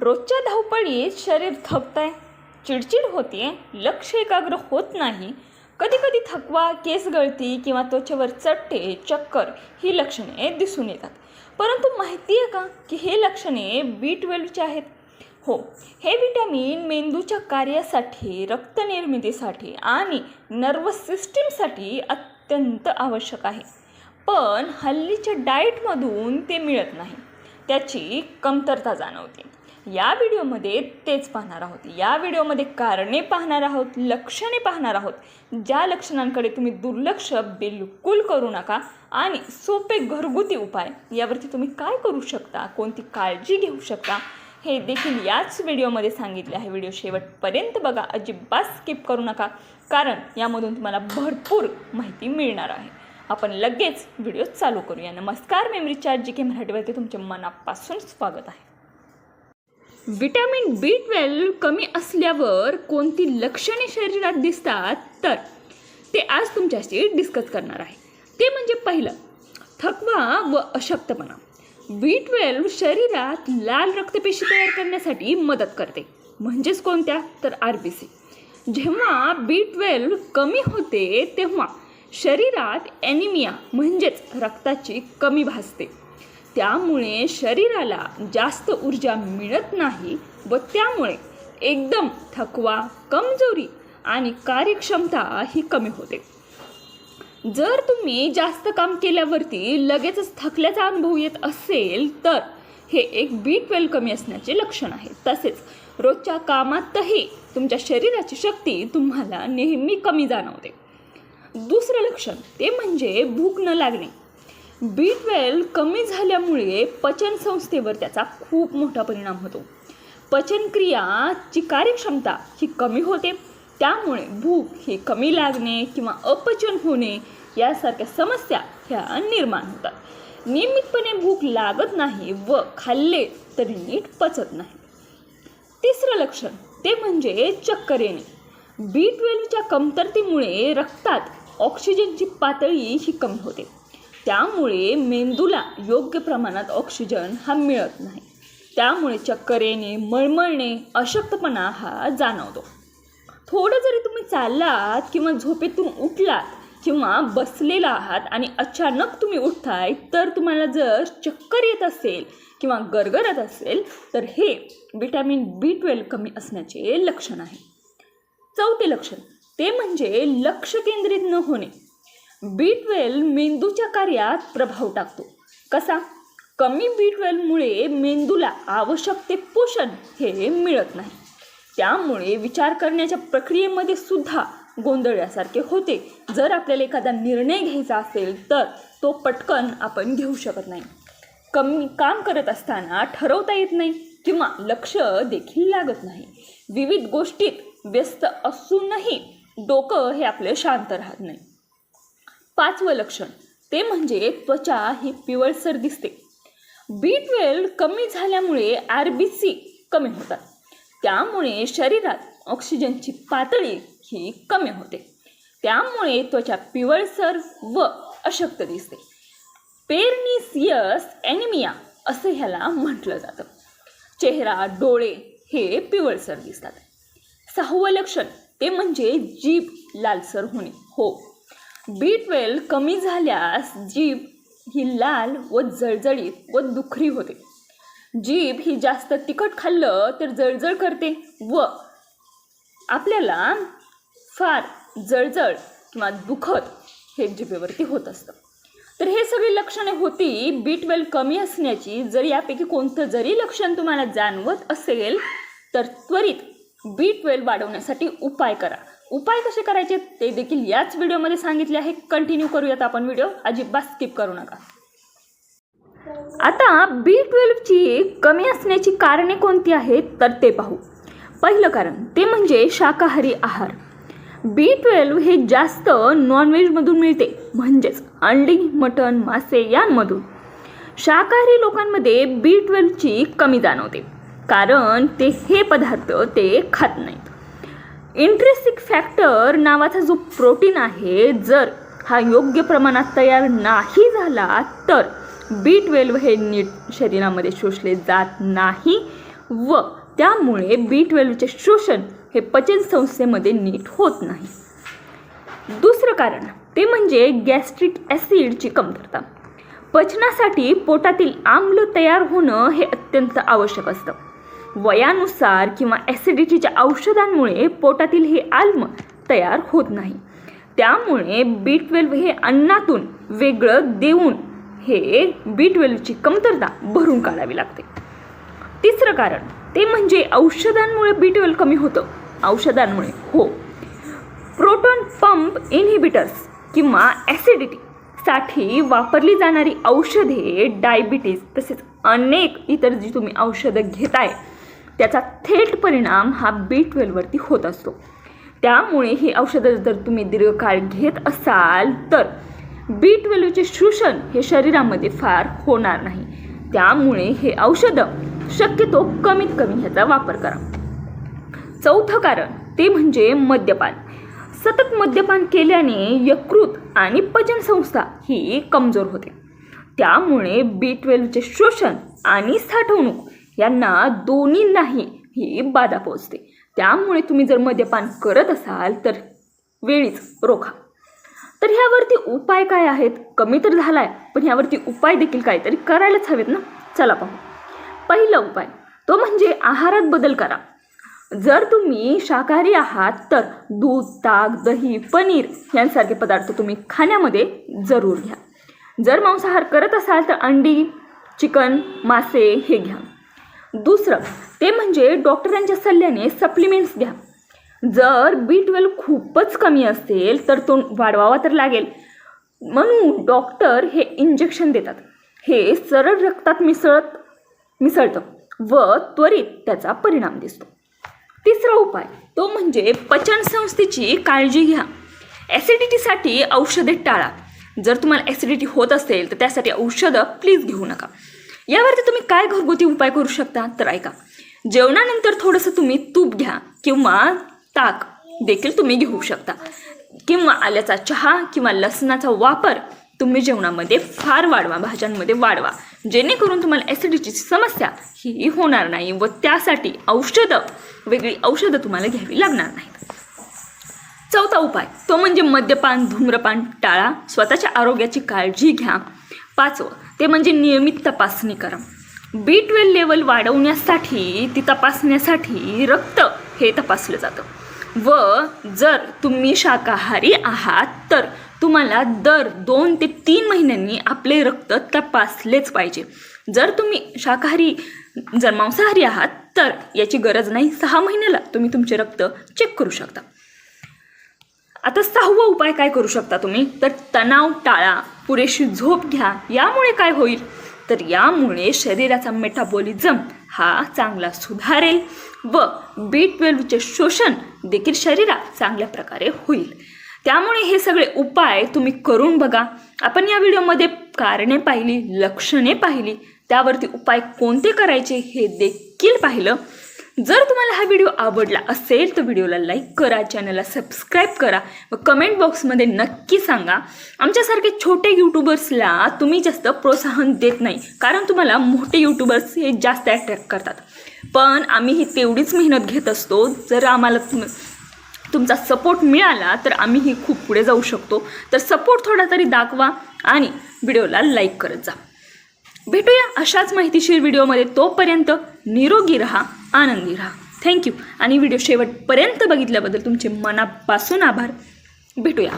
रोजच्या धावपळीत शरीर थकतंय चिडचिड होते लक्ष एकाग्र होत नाही. कधी कधी थकवा केस गळती किंवा त्वचेवर चट्टे चक्कर ही लक्षणे दिसून येतात. परंतु माहिती आहे का की हे लक्षणे बी ट्वेल्वचे आहेत? हो हे विटॅमिन मेंदूच्या कार्यासाठी रक्तनिर्मितीसाठी आणि नर्वस सिस्टीमसाठी अत्यंत आवश्यक आहे. पण हल्लीच्या डाएटमधून ते मिळत नाही. त्याची कमतरता जाणवते. या व्हिडिओमध्ये तेच पाहणार आहोत. या व्हिडिओमध्ये कारणे पाहणार आहोत लक्षणे पाहणार आहोत. ज्या लक्षणांकडे तुम्ही दुर्लक्ष बिलकुल करू नका आणि सोपे घरगुती उपाय यावरती तुम्ही काय करू शकता कोणती काळजी घेऊ शकता हे देखील याच व्हिडिओमध्ये सांगितले आहे. व्हिडिओ शेवटपर्यंत बघा अजिबात स्किप करू नका कारण यामधून तुम्हाला भरपूर माहिती मिळणार आहे. आपण लगेच व्हिडिओ चालू करूया. नमस्कार मेमरी चार्ज जी के मराठीवरती तुमचे मनापासून स्वागत आहे. विटॅमिन बी ट्वेल्व कमी असल्यावर कोणती लक्षणे शरीरात दिसतात? तर ते आज तुमच्याशी डिस्कस करणार आहे. ते म्हणजे पहिलं थकवा व अशक्तपणा. बी ट्वेल्व शरीरात लाल रक्तपेशी तयार करण्यासाठी मदत करते. म्हणजेच कोणत्या? तर आर बी सी जेव्हा बी ट्वेल्व कमी होते तेव्हा शरीरात ॲनिमिया म्हणजेच रक्ताची कमी भासते. त्यामुळे शरीराला जास्त ऊर्जा मिळत नाही व त्यामुळे एकदम थकवा कमजोरी आणि कार्यक्षमता ही कमी होते. जर तुम्ही जास्त काम केल्यावरती लगेचच थकल्याचा अनुभव येत असेल तर हे एक बी ट्वेल्व कमी असण्याचे लक्षण आहे. तसेच रोजच्या कामातही तुमच्या शरीराची शक्ती तुम्हाला नेहमी कमी जाणवते. दुसरं लक्षण ते म्हणजे भूक न लागणे. बी ट्वेल्व कमी झाल्यामुळे पचनसंस्थेवर त्याचा खूप मोठा परिणाम होतो. पचनक्रियाची कार्यक्षमता ही कमी होते. त्यामुळे भूक ही कमी लागणे किंवा अपचन होणे यासारख्या समस्या ह्या निर्माण होतात. नियमितपणे भूक लागत नाही व खाल्ले तरी नीट पचत नाही. तिसरं लक्षण ते म्हणजे चक्कर येणे. बी ट्वेल्वच्या कमतरतेमुळे रक्तात ऑक्सिजनची पातळी ही कमी होते. त्यामुळे मेंदूला योग्य प्रमाणात ऑक्सिजन हा मिळत नाही. त्यामुळे चक्कर येणे मळमळणे अशक्तपणा हा जाणवतो. थोडं जरी तुम्ही चाललात किंवा झोपेतून उठलात किंवा बसलेला आहात आणि अचानक तुम्ही उठताय तर तुम्हाला जर चक्कर येत असेल किंवा गरगरत असेल तर हे विटॅमिन बी ट्वेल्व कमी असण्याचे लक्षण आहे. चौथे लक्षण ते म्हणजे लक्ष केंद्रित न होणे. बीटवेल मेंदूच्या कार्यात प्रभाव टाकतो. कसा? कमी बीटवेलमुळे मेंदूला आवश्यक ते पोषण हे मिळत नाही. त्यामुळे विचार करण्याच्या प्रक्रियेमध्ये सुद्धा गोंधळल्यासारखे होते. जर आपल्याला एखादा निर्णय घ्यायचा असेल तर तो पटकन आपण घेऊ शकत नाही. कमी काम करत असताना ठरवता येत नाही किंवा लक्ष देखील लागत नाही. विविध गोष्टीत व्यस्त असूनही डोकं हे आपलं शांत राहत नाही. पाचवं लक्षण. ते म्हणजे त्वचा ही पिवळसर दिसते. बी ट्वेल्व कमी झाल्यामुळे आर बी सी कमी होतात. त्यामुळे शरीरात ऑक्सिजनची पातळी ही कमी होते. त्यामुळे त्वचा पिवळसर व अशक्त दिसते. पेरनिसियस ॲनिमिया असं ह्याला म्हटलं जातं. चेहरा डोळे हे पिवळसर दिसतात. सहावं लक्षण. ते म्हणजे जीभ लालसर होणे. हो बी ट्वेल्व कमी झाल्यास जीभ ही लाल व जळजळीत व दुखरी होते. जीभ ही जास्त तिखट खाल्लं तर जळजळ करते व आपल्याला फार जळजळ किंवा दुखत हे जिभेवरती होत असतं. तर हे सगळी लक्षणे होती बी ट्वेल्व कमी असण्याची. जर यापैकी कोणतं जरी लक्षण तुम्हाला जाणवत असेल तर त्वरित बी ट्वेल्व वाढवण्यासाठी उपाय करा. उपाय कसे करायचे ते देखील याच व्हिडिओमध्ये सांगितले आहे. कंटिन्यू करूयात आपण व्हिडिओ. अजिबात स्किप करू नका. आता बी ट्वेल्वची कमी असण्याची कारणे कोणती आहेत? तर ते पाहू. पहिलं कारण ते म्हणजे शाकाहारी आहार. बी ट्वेल्व हे जास्त नॉनव्हेजमधून मिळते. म्हणजेच अंडी मटण मासे यांमधून. शाकाहारी लोकांमध्ये बी ट्वेल्वची कमी जाणवते. कारण ते हे पदार्थ ते खात नाहीत. इंट्रेसिक फॅक्टर नावाचा जो प्रोटीन आहे जर हा योग्य प्रमाणात तयार नाही झाला तर बी ट्वेल्व हे नीट शरीरामध्ये शोषले जात नाही व त्यामुळे बी ट्वेल्वचे शोषण हे पचन संस्थेमध्ये नीट होत नाही. दुसरं कारण ते म्हणजे गॅस्ट्रिक ॲसिडची कमतरता. पचनासाठी पोटातील आम्ल तयार होणं हे अत्यंत आवश्यक असतं. वयानुसार किंवा ॲसिडिटीच्या औषधांमुळे पोटातील हे आल्म तयार होत नाही. त्यामुळे बी ट्वेल्व हे अन्नातून वेगळं देऊन हे बी ट्वेल्वची कमतरता भरून काढावी लागते. तिसरं कारण ते म्हणजे औषधांमुळे बी ट्वेल्व कमी होतं. औषधांमुळे हो. प्रोटॉन पंप इन्हिबिटर्स किंवा ॲसिडिटी साठी वापरली जाणारी औषधे डायबिटीज तसेच अनेक इतर जी तुम्ही औषधं घेताय त्याचा थेट परिणाम हा बी ट्वेल्ववरती होत असतो. त्यामुळे ही औषधं जर तुम्ही दीर्घकाळ घेत असाल तर बी ट्वेल्वचे शोषण हे शरीरामध्ये फार होणार नाही. त्यामुळे हे औषधं शक्यतो कमीत कमी ह्याचा वापर करा. चौथं कारण ते म्हणजे मद्यपान. सतत मद्यपान केल्याने यकृत आणि पचनसंस्था ही कमजोर होते. त्यामुळे बी ट्वेल्वचे शोषण आणि साठवणूक यांना दोन्हींनाही ही बाधा पोचते त्यामुळे तुम्ही जर मद्यपान करत असाल तर वेळीच रोखा. तर ह्यावरती उपाय काय आहेत? कमी तर झाला आहे पण ह्यावरती उपाय देखील काहीतरी करायलाच हवेत ना? चला पाहू. पहिला उपाय तो म्हणजे आहारात बदल करा. जर तुम्ही शाकाहारी आहात तर दूध ताक दही पनीर यांसारखे पदार्थ तुम्ही खाण्यामध्ये जरूर घ्या. जर मांसाहार करत असाल तर अंडी चिकन मासे हे घ्या. दुसरं ते म्हणजे डॉक्टरांच्या सल्ल्याने सप्लिमेंट्स घ्या. जर बी ट्वेल्व खूपच कमी असेल तर तो वाढवावा तर लागेल. म्हणून डॉक्टर हे इंजेक्शन देतात. हे सरळ रक्तात मिसळत मिसळतं व त्वरित त्याचा परिणाम दिसतो. तिसरा उपाय तो म्हणजे पचनसंस्थेची काळजी घ्या. ॲसिडिटीसाठी औषधे टाळा. जर तुम्हाला ॲसिडिटी होत असेल तर त्यासाठी औषधं प्लीज घेऊ नका. यावरती तुम्ही काय घरगुती उपाय करू शकता? तर ऐका. जेवणानंतर थोडंसं तुम्ही तूप घ्या किंवा ताक देखील तुम्ही घेऊ शकता. किंवा आल्याचा चहा किंवा लसणाचा वापर तुम्ही जेवणामध्ये फार वाढवा भाज्यांमध्ये वाढवा. जेणेकरून तुम्हाला ॲसिडिटीची समस्या ही होणार नाही व त्यासाठी औषधं वेगळी औषधं तुम्हाला घ्यावी लागणार नाहीत. चौथा उपाय तो म्हणजे मद्यपान धूम्रपान टाळा. स्वतःच्या आरोग्याची काळजी घ्या. पाचवं ते म्हणजे नियमित तपासणी करा. बी ट्वेल्व लेवल वाढवण्यासाठी ती तपासण्यासाठी रक्त हे तपासलं जातं. व जर तुम्ही शाकाहारी आहात तर तुम्हाला दर दोन ते तीन महिन्यांनी आपले रक्त तपासलेच पाहिजे. जर तुम्ही शाकाहारी जर मांसाहारी आहात तर याची गरज नाही. सहा महिन्याला तुम्ही तुमचे रक्त चेक करू शकता. आता सहावा उपाय काय करू शकता तुम्ही? तर तणाव टाळा पुरेशी झोप घ्या यामुळे काय होईल? तर यामुळे शरीराचा मेटाबॉलिझम हा चांगला सुधारेल व बी ट्वेल्वचे शोषण देखील शरीरात चांगल्या प्रकारे होईल. त्यामुळे हे सगळे उपाय तुम्ही करून बघा. आपण या व्हिडिओमध्ये कारणे पाहिली लक्षणे पाहिली. त्यावरती उपाय कोणते करायचे हे देखील पाहिलं. जर तुम्हाला हा व्हिडिओ आवडला असेल तर व्हिडिओला लाईक करा चॅनलला सबस्क्राईब करा व कमेंट बॉक्समध्ये नक्की सांगा. आमच्यासारखे छोटे यूट्यूबर्सला तुम्ही जास्त प्रोत्साहन देत नाही कारण तुम्हाला मोठे यूट्यूबर्स हे जास्त अट्रॅक्ट करतात. पण आम्ही ही तेवढीच मेहनत घेत असतो जर आम्हाला तुम तुमचा सपोर्ट मिळाला तर आम्ही ही खूप पुढे जाऊ शकतो. तर सपोर्ट थोडा तरी दाखवा आणि व्हिडिओला लाईक करत जा. भेटूया अशाच माहितीशीर व्हिडिओमध्ये. तोपर्यंत निरोगी राहा आनंदी राहा. थँक्यू आणि व्हिडिओ शेवटपर्यंत बघितल्याबद्दल तुमचे मनापासून आभार. भेटूया